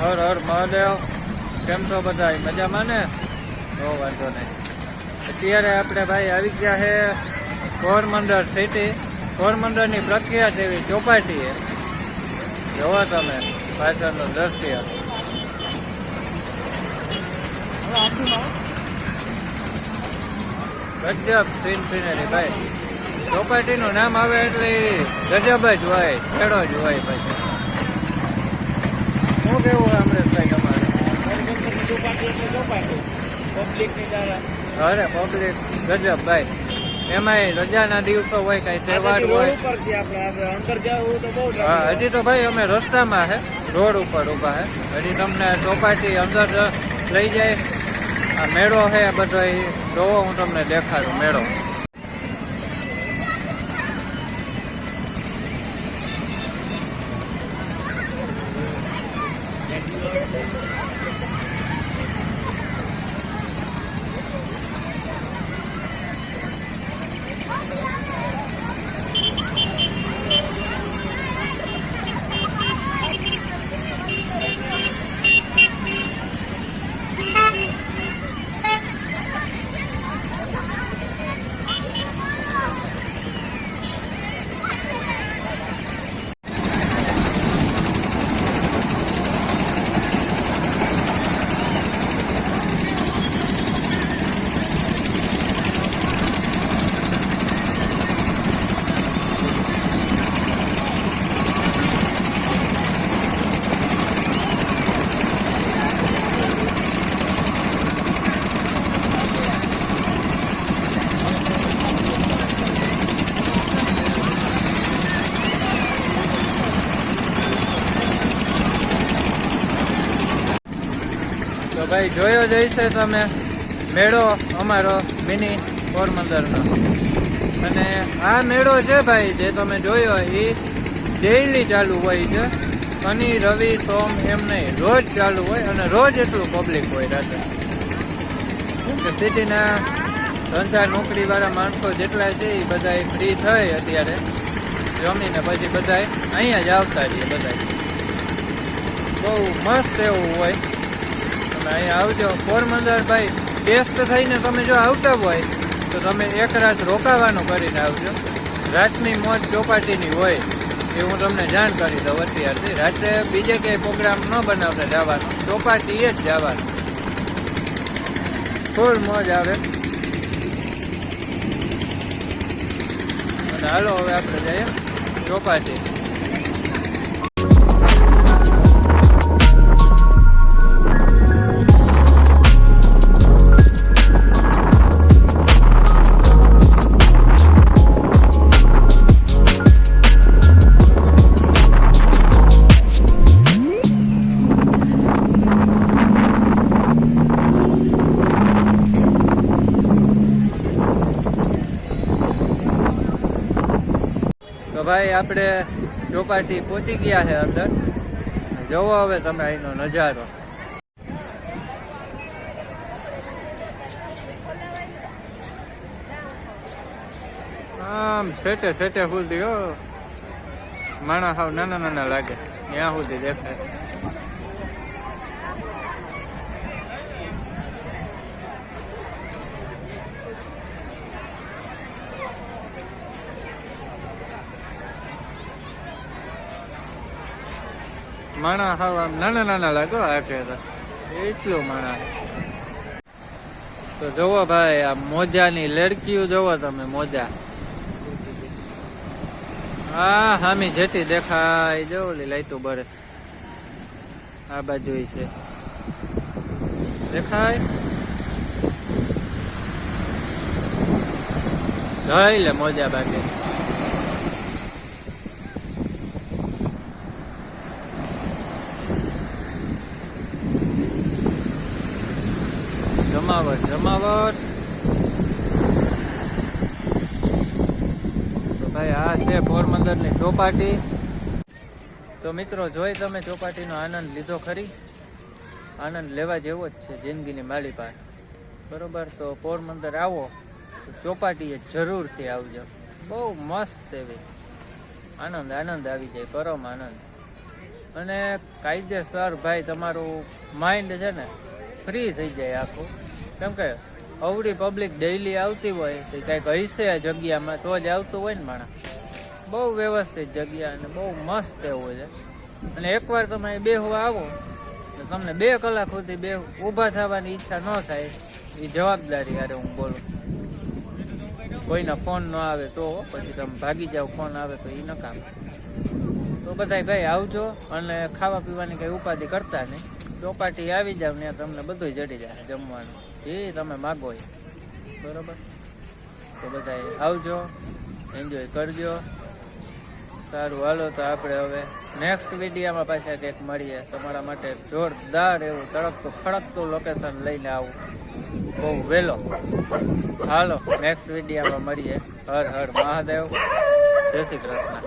હર હર મહાદેવ. કેમ છો બધા મજામાં ને? તો વાંધો નહીં. અત્યારે આપણે ભાઈ આવી ગયા છે કોરમંડળ સિટી કોરમંડળની પ્રક્રિયા જેવી ચોપાટી જોવો તમે, પાછળનું દ્રશ્ય. ગજબ સીન સીનરી ભાઈ. ચોપાટીનું નામ આવે એટલે ગજબ જ હોય, ખેડો જ હોય પછી. શું કેવું અમરેશભાઈ તમારે? અરે પબ્લિક ગજબ ભાઈ. એમાંય રજાના દિવસો હોય કઈ તહેવાર હોય. હા હજી તો ભાઈ અમે રસ્તામાં છે રોડ ઉપર ઊભા છે હજી તમને ચોપાટી અંદર લઈ જાય. આ મેળો છે બધો જોવો હું તમને દેખાડું મેળો. તો ભાઈ, જોયો જ હશે તમે. મેળો અમારો મિની પોરબંદરનો. અને આ મેળો છે ભાઈ, જે તમે જોયો, એ ડેઇલી ચાલુ હોય છે. શનિ, રવિ, સોમ એમ નહીં, રોજ ચાલુ હોય અને રોજ એટલું પબ્લિક હોય રાતે. કે, સિટીના ધંધા નોકરીવાળા માણસો જેટલા છે, એ બધા ફ્રી થઈ અત્યારે. જમીને પછી બધા અહીંયા જ આવતા રહીએ બધા બહુ મસ્ત એવું હોય. અહીંયા આવજો. પોરબંદર ભાઈ બેસ્ટ થઈને તમે જો આવતા હોય, તો તમે એક રાત રોકાવાનું કરીને આવજો. રાતની મોજ ચોપાટીની હોય, એ હું તમને જાણ કરી દઉં અત્યારથી. રાત્રે બીજે ક્યાંય પ્રોગ્રામ ન બનાવતા જવાનો. ચોપાટીએ જ જવાનું. ફૂલ મોજ આવે. અને હાલો, હવે આપણે જઈએ ચોપાટી. ભાઈ, આપણે ચોપાટી પહોંચી ગયા છે અંદર. જોવો હવે તમે અહીંનો નજારો. આમ સેટે સેટે સુધી માણસ હાવ નાના નાના લાગે. ત્યાં સુધી દેખાય. માણા હાવ નાના નાના લાગો તો એટલું માણા. તો જોવો ભાઈ, આ મોજાની લડકીઓ જોવો તમે મોજા. હા હામી જેટી દેખાય, જો ઓલી લાઈટું બરે. આ બાજુ છે. દેખાય? જોઈ લે મોજા બાકી જમાવટ જમાવટ. તો ભાઈ, આ છે પોરબંદરની ચોપાટી. તો મિત્રો, જોઈ તમે ચોપાટીનો આનંદ લીધો ખરી? આનંદ લેવા જેવો જ છે જિંદગીની માળી પાર. બરોબર? તો પોરબંદર આવો, તો ચોપાટીએ જરૂરથી આવજો. બહુ મસ્ત એવી. આનંદ આનંદ આવી જાય, પરમ આનંદ. અને કાયદેસર ભાઈ, તમારું માઇન્ડ છે ને ફ્રી થઈ જાય આખું. કેમ કે અવડી પબ્લિક ડેઈલી આવતી હોય તો કંઈક હશે જગ્યામાં, તો જ આવતું હોય ને માણા બહુ વ્યવસ્થિત જગ્યા અને બહુ મસ્ત એવું છે. અને એકવાર તમે બે બેહવા આવો, તો તમને બે કલાક સુધી બે ઊભા થવાની ઈચ્છા ન થાય. એ જવાબદારી યારે હું બોલું. કોઈના ફોન ન આવે તો પછી તમે ભાગી જાઓ ફોન આવે તો એ ન કામ. તો બધા ભાઈ આવજો અને ખાવા પીવાની કઈ ઉપાધિ કરતા નહીં. ચોપાટી આવી જાવ ને તમને બધું જડી જાય જમવાનું. જે તમે માગો એ. બરોબર? તો બધા આવજો એન્જોય કરજો. સારું, હાલો તો આપણે હવે નેક્સ્ટ વિડીયામાં પાછા કંઈક મળીએ. તમારા માટે જોરદાર એવું તડકતું, ખડકતું લોકેશન લઈને આવું. બહુ વહેલો. હાલો નેક્સ્ટ વિડીયામાં મળીએ. હર હર મહાદેવ. જય શ્રી કૃષ્ણ.